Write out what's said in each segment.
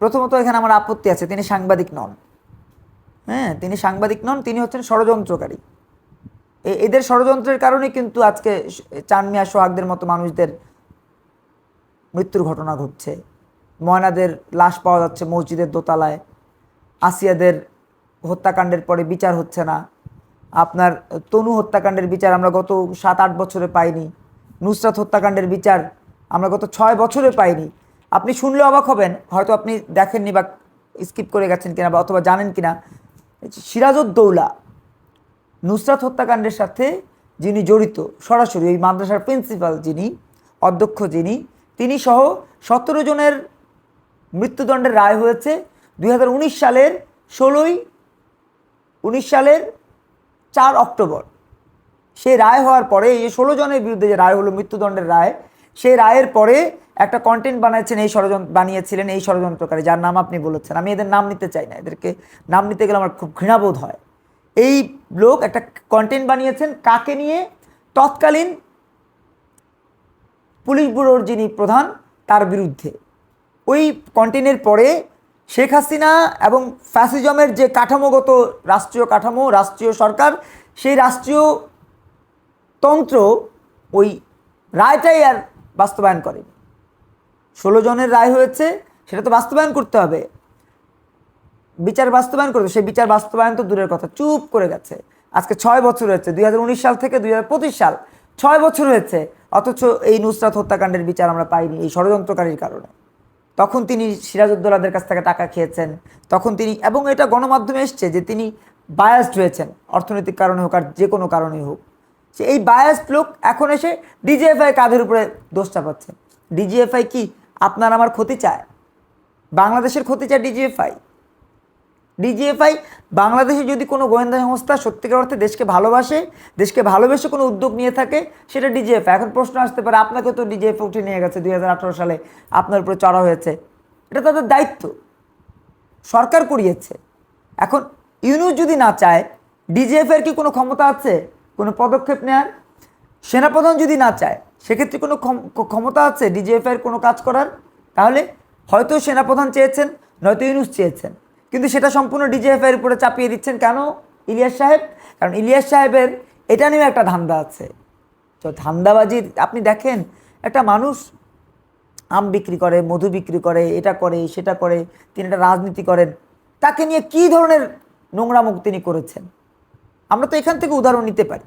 প্রথমত এখানে আমার আপত্তি আছে, তিনি সাংবাদিক নন। হ্যাঁ তিনি সাংবাদিক নন, তিনি হচ্ছেন ষড়যন্ত্রকারী। এদের ষড়যন্ত্রের কারণে কিন্তু আজকে চানমিয়া সোহাগদের মতো মানুষদের মৃত্যুর ঘটনা ঘটছে। ময়নাদের লাশ পাওয়া যাচ্ছে মসজিদের দোতলায়। আসিয়াদের হত্যাকাণ্ডের পরে বিচার হচ্ছে না। আপনার তনু হত্যাকাণ্ডের বিচার আমরা গত সাত আট বছরে পাইনি। নুসরাত হত্যাকাণ্ডের বিচার আমরা গত ছয় বছরে পাইনি। আপনি শুনলে অবাক হবেন, হয়তো আপনি দেখেননি বা স্কিপ করে গেছেন কিনা বা অথবা জানেন কিনা। সিরাজউদ্দৌলা নুসরাত হত্যাকাণ্ডের সাথে যিনি জড়িত, সরাসরি ওই মাদ্রাসার প্রিন্সিপাল যিনি, অধ্যক্ষ যিনি, তিনি সহ সতেরো জনের মৃত্যুদণ্ডের রায় হয়েছে দু হাজার উনিশ সালের ষোলোই, উনিশ সালের চার অক্টোবর। সেই রায় হওয়ার পরে এই ষোলো জনের বিরুদ্ধে যে রায় হলো, মৃত্যুদণ্ডের রায় সেই রায়ের পরে একটা কন্টেন্ট বানিয়েছেন এই ষড়যন্ত্র, বানিয়েছিলেন এই ষড়যন্ত্রকারী, যার নাম আপনি বলেছেন। আমি এদের নাম নিতে চাই না, এদেরকে নাম নিতে গেলে আমার খুব ঘৃণাবোধ হয়। এই লোক একটা কন্টেন্ট বানিয়েছেন, কাকে নিয়ে? তৎকালীন পুলিশ ব্যুরোর যিনি প্রধান, তার বিরুদ্ধে। ওই কন্টেন্টের পরে শেখ হাসিনা এবং ফ্যাসিজমের যে কাঠামোগত রাষ্ট্রীয় কাঠামো, রাষ্ট্রীয় সরকার, সেই রাষ্ট্রীয় তন্ত্র ওই রায়টাই আর বাস্তবায়ন করেনি ষোলো জনের রায় হয়েছে, সেটা তো বাস্তবায়ন করতে হবে। বিচার বাস্তবায়ন করবে সেই বিচার বাস্তবায়ন তো দূরের কথা, চুপ করে গেছে। আজকে ছয় বছর হয়েছে, দুই হাজার উনিশ সাল থেকে দুই সাল, ছয় বছর হয়েছে, অথচ এই নুসরাত হত্যাকাণ্ডের বিচার আমরা পাইনি এই ষড়যন্ত্রকারীর কারণে। তখন তিনি সিরাজউদ্দৌলাদের কাছ থেকে টাকা খেয়েছেন, তখন তিনি, এবং এটা গণমাধ্যমে এসছে যে তিনি বায়াসড হয়েছেন, অর্থনৈতিক কারণে হোক আর যে কোনো কারণেই হোক। সে এই বায়াসড লোক এখন এসে ডিজিএফআই কাদের উপরে দোষ চাপাচ্ছে ডিজিএফআই কি? আপনার আমার ক্ষতি চায় বাংলাদেশের ক্ষতি চায় ডিজিএফআই ডিজিএফআই বাংলাদেশে যদি কোনো গোয়েন্দা সংস্থা সত্যিকার অর্থে দেশকে ভালোবাসে, দেশকে ভালোবেসে কোনো উদ্যোগ নিয়ে থাকে, সেটা ডিজিএফআই এখন প্রশ্ন আসতে পারে আপনাকে তো ডিজিএফআই উঠে নিয়ে গেছে দু হাজার আঠারো সালে, আপনার উপরে চড়া হয়েছে। এটা তাদের দায়িত্ব। সরকার করিয়েছে এখন ইউনুস যদি না চায় ডিজিএফের কি কোনো ক্ষমতা আছে? কোনো পদক্ষেপ নেয়ার? সেনাপ্রধান যদি না চায়, সেক্ষেত্রে কোনো ক্ষম- ক্ষমতা আছে ডিজিএফের কোনো কাজ করার? তাহলে হয়তো সেনাপ্রধান চেয়েছেন, নয়তো ইউনুস চেয়েছেন। কিন্তু সেটা সম্পূর্ণ ডিজিএফের উপরে চাপিয়ে দিচ্ছেন কেন ইলিয়াস সাহেব? কারণ ইলিয়াস সাহেবের এটা নিয়ে একটা ধান্দা আছে। তো ধান্দাবাজির আপনি দেখেন, একটা মানুষ আম বিক্রি করে, মধু বিক্রি করে, এটা করে, সেটা করে, তিনি একটা রাজনীতি করেন। তাকে নিয়ে কী ধরনের নোংরামুখ তিনি করেছেন? আমরা তো এখান থেকে উদাহরণ নিতে পারি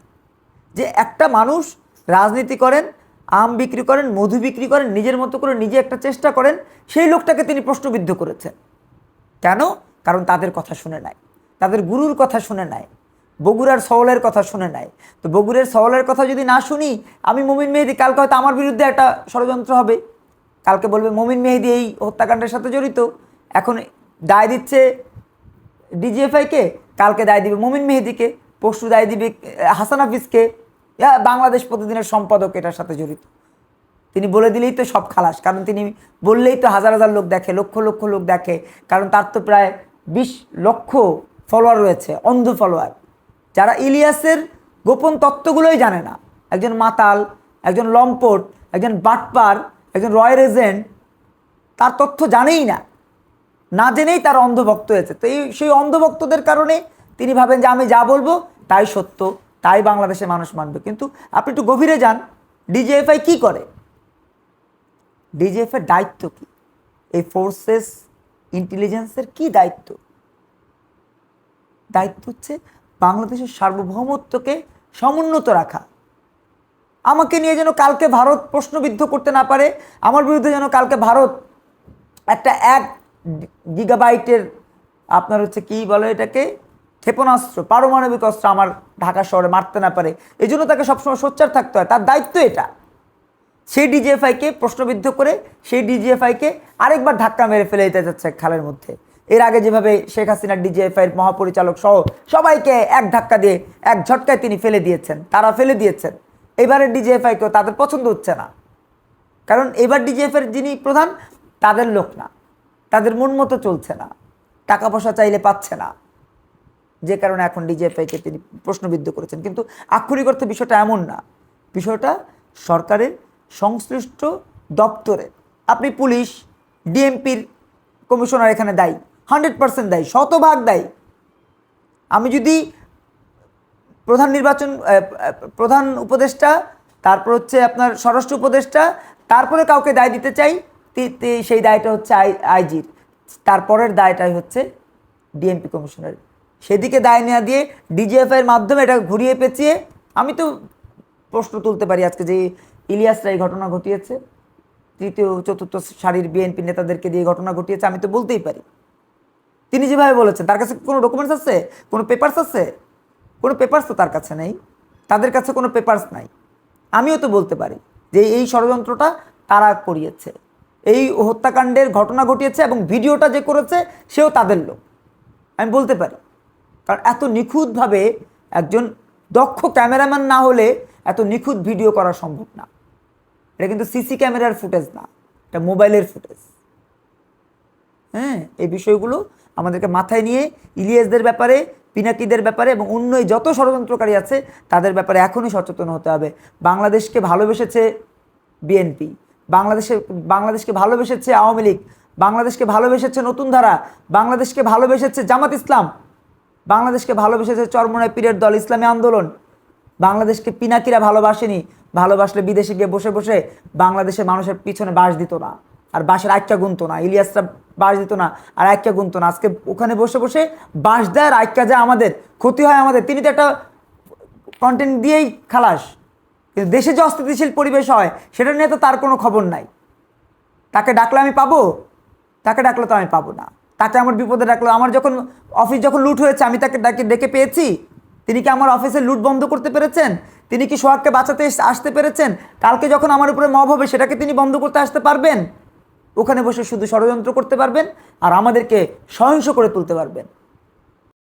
যে একটা মানুষ রাজনীতি করেন, আম বিক্রি করেন, মধু বিক্রি করেন, নিজের মতো করে নিজে একটা চেষ্টা করেন, সেই লোকটাকে তিনি প্রশ্নবিদ্ধ করেছেন। কেন? কারণ তাদের কথা শুনে নাই। তাদের গুরুর কথা শুনে নাই। বগুড়ার সওলের কথা শুনে নাই। তো বগুড়ের সওলের কথা যদি না শুনি, আমি মমিন মেহেদি, কালকে হয়তো আমার বিরুদ্ধে একটা ষড়যন্ত্র হবে। কালকে বলবে মমিন মেহেদি এই হত্যাকাণ্ডের সাথে জড়িত। এখন দায় দিচ্ছে ডিজিএফআইকে কালকে দায় দিবে মমিন মেহেদিকে। পরশু দায় দিবে হাসান হাফিজকে। বাংলাদেশ প্রতিদিনের সম্পাদক এটার সাথে জড়িত। তিনি বলে দিলেই তো সব খালাস, কারণ তিনি বললেই তো হাজার হাজার লোক দেখে, লক্ষ লক্ষ লোক দেখে। কারণ তার তো প্রায় বিশ লক্ষ ফলোয়ার রয়েছে, অন্ধ ফলোয়ার যারা ইলিয়াসের গোপন তত্ত্বগুলোই জানে না। একজন মাতাল, একজন লম্পট, একজন বাটপার, একজন রয়্যাল এজেন্ট, তার তথ্য জানেই না। না জেনেই তার অন্ধভক্ত হয়েছে। তো এই, সেই অন্ধভক্তদের কারণে তিনি ভাবেন যে আমি যা বলব তাই সত্য, তাই বাংলাদেশের মানুষ মানবে। কিন্তু আপনি একটু গভীরে যান, ডিজিএফআই কি করে? ডিজিএফের দায়িত্ব কি? এই ফোর্সেস ইন্টেলিজেন্সের কি দায়িত্ব? দায়িত্ব হচ্ছে বাংলাদেশের সার্বভৌমত্বকে সমুন্নত রাখা। আমাকে নিয়ে যেন কালকে ভারত প্রশ্নবিদ্ধ করতে না পারে, আমার বিরুদ্ধে যেন কালকে ভারত একটা এক গিগাবাইটের আপনার হচ্ছে কি বলে এটাকে? ক্ষেপণাস্ত্র, পারমাণবিক অস্ত্র আমার ঢাকা শহরে মারতে না পারে। এই জন্য তাকে সবসময় সোচ্চার থাকতে হয়। তার দায়িত্ব এটা। সেই ডিজিএফআইকে প্রশ্নবিদ্ধ করে সেই ডিজিএফআইকে আরেকবার ধাক্কা মেরে ফেলে দিতে যাচ্ছে খালের মধ্যে। এর আগে যেভাবে শেখ হাসিনার ডিজিএফআইয়ের মহাপরিচালক সহ সবাইকে এক ধাক্কা দিয়ে, এক ঝটকায় তিনি ফেলে দিয়েছেন, তারা ফেলে দিয়েছেন। এবারের ডিজিএফআইকেও তাদের পছন্দ হচ্ছে না। কারণ এবার ডিজিএফের যিনি প্রধান, তাদের লোক না। তাদের মন মতো চলছে না। টাকা পয়সা চাইলে পাচ্ছে না। যে কারণে এখন ডিজিএফআইকে তিনি প্রশ্নবিদ্ধ করেছেন। কিন্তু আক্ষরিক অর্থে বিষয়টা এমন না। বিষয়টা সরকারের সংশ্লিষ্ট দপ্তরে। আপনি পুলিশ, ডিএমপির কমিশনার এখানে দায়ী, হান্ড্রেড পার্সেন্ট দায়ী, শতভাগ দায়ী। আমি যদি প্রধান নির্বাচন প্রধান উপদেষ্টা, তারপর হচ্ছে আপনার স্বরাষ্ট্র উপদেষ্টা, তারপরে কাউকে দায় দিতে চাই সেই দায়টা হচ্ছে আই, আইজির। তারপরের দায়টাই হচ্ছে ডিএমপি কমিশনের সেদিকে দায় নেওয়া দিয়ে ডিজিএফ এর মাধ্যমে এটা ঘুরিয়ে পেঁচিয়ে আমি তো প্রশ্ন তুলতে পারি আজকে যে ইলিয়াসরা এই ঘটনা ঘটিয়েছে, তৃতীয়, চতুর্থ সারির বিএনপি নেতাদেরকে দিয়ে ঘটনা ঘটিয়েছে, আমি তো বলতেই পারি। তিনি যেভাবে বলেছেন, তার কাছে কোনো ডকুমেন্টস আছে? কোনো পেপারস আছে? কোনো পেপারস তো তার কাছে নেই। তাদের কাছে কোনো পেপারস নাই। আমিও তো বলতে পারি যে এই ষড়যন্ত্রটা তারা করিয়েছে। এই হত্যাকাণ্ডের ঘটনা ঘটিয়েছে এবং ভিডিওটা যে করেছে, সেও তাদের লোক। আমি বলতে পারি। কারণ এত নিখুঁতভাবে একজন দক্ষ ক্যামেরাম্যান না হলে এত নিখুঁত ভিডিও করা সম্ভব না। এটা কিন্তু সিসি ক্যামেরার ফুটেজ না, এটা মোবাইলের ফুটেজ। হ্যাঁ এই বিষয়গুলো আমাদেরকে মাথায় নিয়ে ইলিয়াসদের ব্যাপারে, পিনাকিদের ব্যাপারে এবং অন্য যত ষড়যন্ত্রকারী আছে, তাদের ব্যাপারে এখনই সচেতন হতে হবে। বাংলাদেশকে ভালোবেসেছে বিএনপি, বাংলাদেশে, বাংলাদেশকে ভালোবেসেছে আওয়ামী লীগ, বাংলাদেশকে ভালোবেসেছে নতুন ধারা, বাংলাদেশকে ভালোবেসেছে জামাত ইসলাম। বাংলাদেশকে ভালোবেসেছে চরমনায় পীরের দল, ইসলামী আন্দোলন। বাংলাদেশকে পিনাকিরা ভালোবাসেনি, ভালোবাসলে বিদেশে গিয়ে বসে বসে বাংলাদেশের মানুষের পিছনে বাস দিত না। আর বাঁশের আইক্যা গুনতো না, ইলিয়াসরা বাঁশ দিত না, আর আইক্যা গুনতো না। আজকে ওখানে বসে বসে বাঁশ দেয় আর আইক্যা যায় আমাদের, ক্ষতি হয় আমাদের। তিনি তো একটা কন্টেন্ট দিয়েই খালাস। কিন্তু দেশে যে অস্থিতিশীল পরিবেশ হয়, সেটা নিয়ে তো তার কোনো খবর নাই। তাকে ডাকলে আমি পাবো, তাকে ডাকলে তো আমি পাবো না। তাকে আমার বিপদে ডাকলো। আমার যখন অফিস যখন লুট হয়েছে, আমি তাকে ডাকে, ডেকে পেয়েছি। তিনি কি আমার অফিসে লুট বন্ধ করতে পেরেছেন? তিনি কি সোহাগকে বাঁচাতে আসতে পেরেছেন? কালকে যখন আমার উপরে মব হবে, সেটাকে তিনি বন্ধ করতে আসতে পারবেন? ওখানে বসে শুধু ষড়যন্ত্র করতে পারবেন আর আমাদেরকে সহিংস করে তুলতে পারবেন।